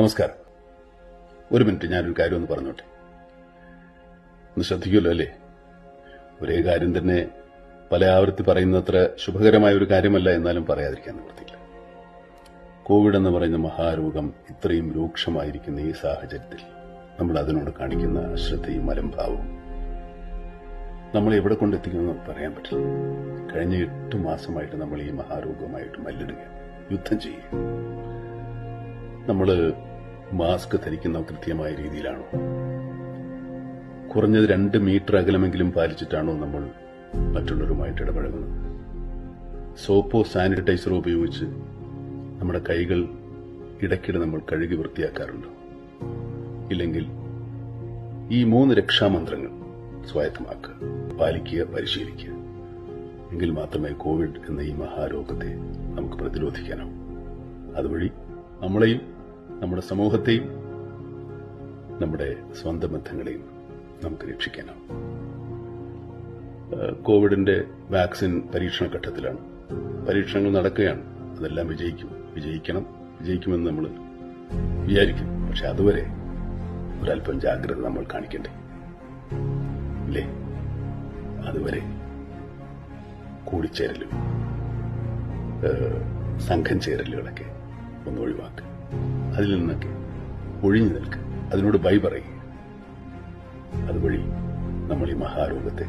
നമസ്കാരം. ഒരു മിനിറ്റ് ഞാനൊരു കാര്യം ഒന്ന് പറഞ്ഞോട്ടെ? ഒന്ന് ശ്രദ്ധിക്കുമല്ലോ അല്ലേ? ഒരേ കാര്യം തന്നെ പല ആവർത്തി പറയുന്നത്ര ശുഭകരമായ ഒരു കാര്യമല്ല എന്നാലും പറയാതിരിക്കാൻ നിവൃത്തിയില്ല. കോവിഡ് എന്ന് പറയുന്ന മഹാരോഗം ഇത്രയും രൂക്ഷമായിരിക്കുന്ന ഈ സാഹചര്യത്തിൽ നമ്മൾ അതിനോട് കാണിക്കുന്ന അശ്രദ്ധയും മലംഭാവവും നമ്മൾ എവിടെ കൊണ്ടെത്തിക്കുമെന്ന് പറയാൻ പറ്റില്ല. കഴിഞ്ഞ എട്ട് മാസമായിട്ട് നമ്മൾ ഈ മഹാരോഗവുമായിട്ട് മല്ലിടുക യുദ്ധം ചെയ്യുക നമ്മൾ മാസ്ക് ധരിക്കുന്ന കൃത്യമായ രീതിയിലാണോ? കുറഞ്ഞത് രണ്ട് മീറ്റർ അകലമെങ്കിലും പാലിച്ചിട്ടാണോ നമ്മൾ മറ്റുള്ളവരുമായിട്ട് ഇടപഴകുന്നത്? സോപ്പോ സാനിറ്റൈസറോ ഉപയോഗിച്ച് നമ്മുടെ കൈകൾ ഇടയ്ക്കിടെ നമ്മൾ കഴുകി വൃത്തിയാക്കാറുണ്ട്? ഇല്ലെങ്കിൽ ഈ മൂന്ന് രക്ഷാമന്ത്രങ്ങൾ സ്വായത്തമാക്കുക പാലിക്കുക പരിശീലിക്കുക. എങ്കിൽ മാത്രമേ കോവിഡ് എന്ന ഈ മഹാരോഗത്തെ നമുക്ക് പ്രതിരോധിക്കാനാവൂ. അതുവഴി നമ്മളെയും നമ്മുടെ സമൂഹത്തെയും നമ്മുടെ സ്വന്തം ബന്ധങ്ങളെയും നമുക്ക് രക്ഷിക്കാനാവും. കോവിഡിന്റെ വാക്സിൻ പരീക്ഷണ ഘട്ടത്തിലാണ്. പരീക്ഷണങ്ങൾ നടക്കുകയാണ്. അതെല്ലാം വിജയിക്കും. വിജയിക്കണം. വിജയിക്കുമെന്ന് നമ്മൾ വിചാരിക്കും. പക്ഷെ അതുവരെ ഒരല്പം ജാഗ്രത നമ്മൾ കാണിക്കണ്ടേ? ഇല്ലേ? അതുവരെ കൂടിച്ചേരലും സംഘം ചേരലുകളൊക്കെ ഒന്ന് ഒഴിവാക്കുക അതിൽ നിന്നൊക്കെ ഒഴിഞ്ഞു നിൽക്കുക അതിനോട് ബൈ പറയുക അതുവഴി നമ്മൾ ഈ മഹാരോഗത്തെ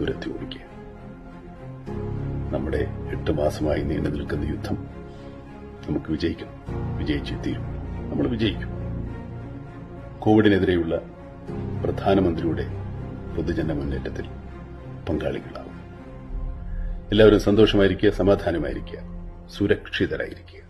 തുരത്തി ഓടിക്കുക. നമ്മുടെ എട്ട് മാസമായി നീണ്ടു നിൽക്കുന്ന യുദ്ധം നമുക്ക് വിജയിക്കും. വിജയിച്ചു തീരും. നമ്മൾ വിജയിക്കും. കോവിഡിനെതിരെയുള്ള പ്രധാനമന്ത്രിയുടെ പൊതുജന മുന്നേറ്റത്തിൽ പങ്കാളികളാവും. എല്ലാവരും സന്തോഷമായിരിക്കുക സമാധാനമായിരിക്കുക സുരക്ഷിതരായിരിക്കുക.